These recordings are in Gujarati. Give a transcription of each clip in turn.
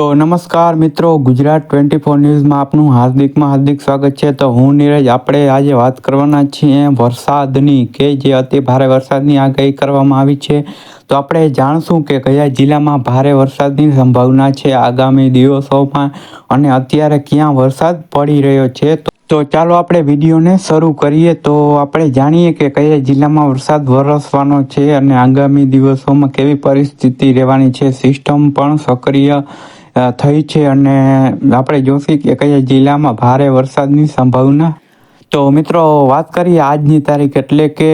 તો નમસ્કાર મિત્રો, ગુજરાત ટ્વેન્ટી ફોર ન્યૂઝમાં આપનું હાર્દિકમાં હાર્દિક સ્વાગત છે. તો હું નીરજ, આપણે આજે વાત કરવાના છીએ વરસાદની કે જે અતિ ભારે વરસાદની આગાહી કરવામાં આવી છે. તો આપણે જાણશું કે કયા જિલ્લામાં ભારે વરસાદની સંભાવના છે આગામી દિવસોમાં અને અત્યારે ક્યાં વરસાદ પડી રહ્યો છે. તો ચાલો આપણે વિડીયોને શરૂ કરીએ. તો આપણે જાણીએ કે કયા જિલ્લામાં વરસાદ વરસવાનો છે અને આગામી દિવસોમાં કેવી પરિસ્થિતિ રહેવાની છે. સિસ્ટમ પણ સક્રિય થઈ છે અને આપણે જોશી કે કયા જિલ્લામાં ભારે વરસાદની સંભાવના? તો મિત્રો, વાત કરીએ આજની તારીખ એટલે કે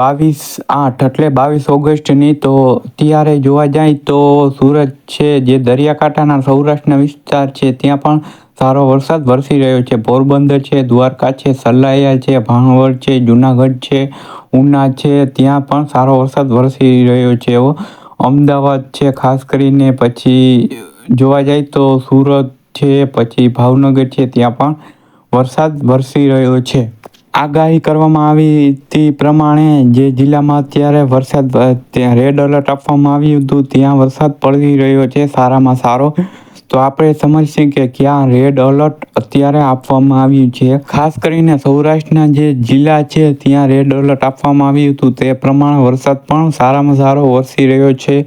બાવીસ આઠ એટલે બાવીસ ઓગસ્ટની, તો ત્યારે જોવા જાય તો સુરત છે, જે દરિયાકાંઠાના સૌરાષ્ટ્રના વિસ્તાર છે, ત્યાં પણ સારો વરસાદ વરસી રહ્યો છે. પોરબંદર છે, દ્વારકા છે સલાયા છે, ભાણવડ છે, જુનાગઢ છે, ઉના છે, ત્યાં પણ સારો વરસાદ વરસી રહ્યો છે. એવો અમદાવાદ છે, ખાસ કરીને પછી જોવા જાય તો સુરત છે, પછી ભાવનગર છે, ત્યાં પણ વરસાદ વરસી રહ્યો છે. આગાહી કરવામાં આવી તે પ્રમાણે જે જિલ્લામાં અત્યારે વરસાદ ત્યાં રેડ એલર્ટ આપવામાં આવ્યું હતું, ત્યાં વરસાદ પડી રહ્યો છે, સારામાં સારો. તો આપણે સમજશે કે ક્યાં રેડ એલર્ટ અત્યારે આપવામાં આવ્યું છે. ખાસ કરીને સૌરાષ્ટ્રના જે જિલ્લા છે, ત્યાં રેડ એલર્ટ આપવામાં આવ્યું હતું. તે પ્રમાણે વરસાદ પણ સારામાં સારો વરસી રહ્યો છે.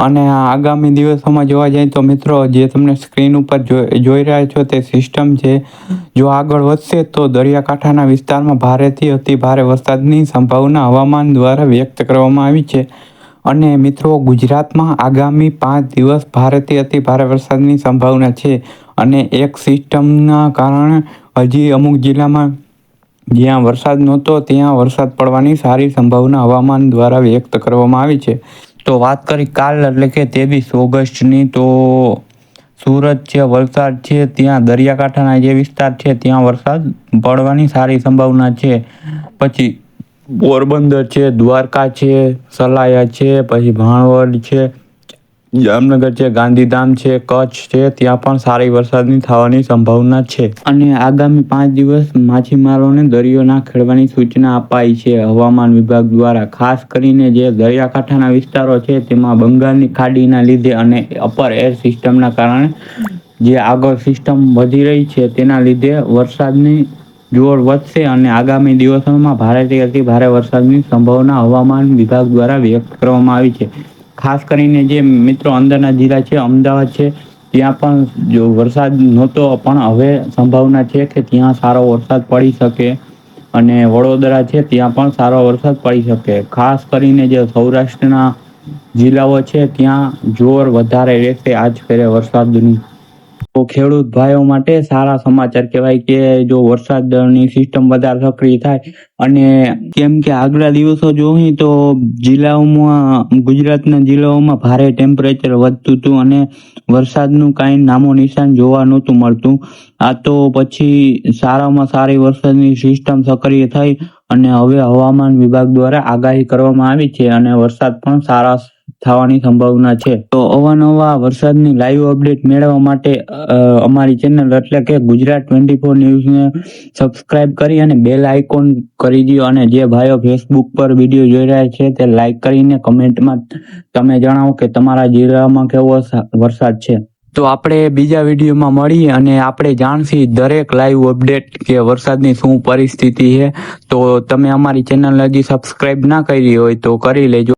અને આગામી દિવસોમાં જોવા જાય તો મિત્રો, જે તમને સ્ક્રીન ઉપર જોઈ રહ્યા છો તે સિસ્ટમ છે. જો આગળ વધશે તો દરિયાકાંઠાના વિસ્તારમાં ભારેથી અતિ ભારે વરસાદની સંભાવના હવામાન દ્વારા વ્યક્ત કરવામાં આવી છે. અને મિત્રો, ગુજરાતમાં આગામી પાંચ દિવસ ભારેથી અતિ ભારે વરસાદની સંભાવના છે. અને એક સિસ્ટમના કારણે હજી અમુક જિલ્લામાં જ્યાં વરસાદ નહોતો, ત્યાં વરસાદ પડવાની સારી સંભાવના હવામાન દ્વારા વ્યક્ત કરવામાં આવી છે. તો વાત કરી કાલ, એટલે કે ત્રેવીસ ઓગસ્ટની, તો સુરત છે, વલસાડ છે, ત્યાં દરિયાકાંઠાના જે વિસ્તાર છે, ત્યાં વરસાદ પડવાની સારી સંભાવના છે. પછી પોરબંદર છે, દ્વારકા છે, સલાયા છે, પછી ભાણવડ છે જામનગર છે, ગાંધીધામ છે, કચ્છ છે, ત્યાં પણ સારી વરસાદની થવાની સંભાવના છે. અને આગામી પાંચ દિવસ માછીમારોને દરિયો ના ખેડવાની સૂચના અપાઈ છે. હવામાન વિભાગ દ્વારા ખાસ કરીને જે દરિયાકાંઠાના વિસ્તારો છે, તેમાં બંગાળની ખાડીના લીધે અને અપર એર સિસ્ટમના કારણે જે આગળ સિસ્ટમ વધી રહી છે, તેના લીધે વરસાદની જોર વધશે અને આગામી દિવસોમાં ભારેથી અતિ ભારે વરસાદની સંભાવના હવામાન વિભાગ દ્વારા વ્યક્ત કરવામાં આવી છે. ખાસ કરીને જે મિત્રો અંદરના જિલ્લા છે, અમદાવાદ છે, ત્યાં પણ જો વરસાદ નહોતો, પણ હવે સંભાવના છે કે ત્યાં સારો વરસાદ પડી શકે અને વડોદરા છે, ત્યાં પણ સારો વરસાદ પડી શકે. ખાસ કરીને જે સૌરાષ્ટ્રના જિલ્લાઓ છે, ત્યાં જોર વધારે રહેશે. આજ ફેરે વરસાદની ખેડૂત ભાઈઓ માટે સારા સમાચાર કહેવાય કે જો વરસાદની સિસ્ટમ વધારે સક્રિય થાય અને કેમ કે આગલા દિવસો જોઈ તો જિલ્લાઓમાં, ગુજરાતના જિલ્લાઓમાં ભારે ટેમ્પરેચર વધતું હતું અને વરસાદનું કાંઈ નામો નિશાન જોવા નહોતું મળતું. આ તો પછી સારામાં સારી વરસાદની સિસ્ટમ સક્રિય થઈ અને હવે હવામાન વિભાગ દ્વારા આગાહી કરવામાં આવી છે અને વરસાદ પણ સારા થવાની સંભાવના છે. તો અવાનવા વરસાદની લાઈવ અપડેટ મેળવવા માટે અમારી ચેનલ એટલે કે ગુજરાત ટ્વેન્ટી ફોર ન્યૂઝને સબસ્ક્રાઇબ કરી અને બેલ આઇકોન કરી દો અને જે ભાઈઓ ફેસબુક પર વીડિયો જોઈ રહ્યા છે તે લાઈક કરીને કમેન્ટમાં તમે જણાવો કે તમારા જિલ્લામાં કેવો વરસાદ છે. તો આપણે બીજા વિડીયોમાં મળીએ અને આપણે જાણશી દરેક લાઈવ અપડેટ કે વરસાદની શું પરિસ્થિતિ છે. તો તમે અમારી ચેનલ હજી સબસ્ક્રાઇબ ના કરી હોય તો કરી લેજો.